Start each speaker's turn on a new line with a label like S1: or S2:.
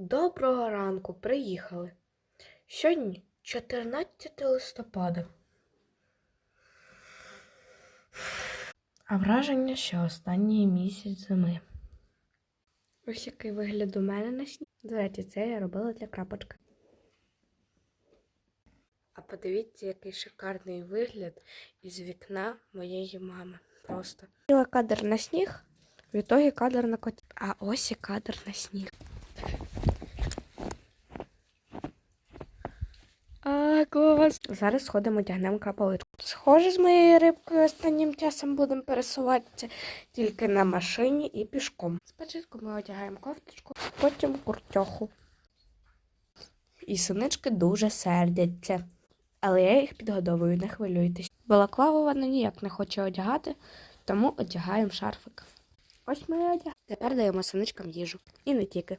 S1: Доброго ранку, приїхали. Сьогодні 14 листопада. А враження, що останній місяць зими. Ось який вигляд у мене на сні. До речі, це я робила для крапочки. А подивіться, який шикарний вигляд із вікна моєї мами. Просто. Хотіла кадр на сніг, в ітогі кадр на коті. А ось і кадр на сніг. А, клас. Зараз сходимо, одягнемо капеличку. Схоже, з моєю рибкою останнім часом будемо пересуватися тільки на машині і пішком. Спочатку ми одягаємо кофточку, потім куртьоху. І синички дуже сердяться. Але я їх підгодовую, не хвилюйтесь. Балаклаву вона ніяк не хоче одягати, тому одягаємо шарфик. Ось ми одяг. Тепер даємо синичкам їжу. І не тільки.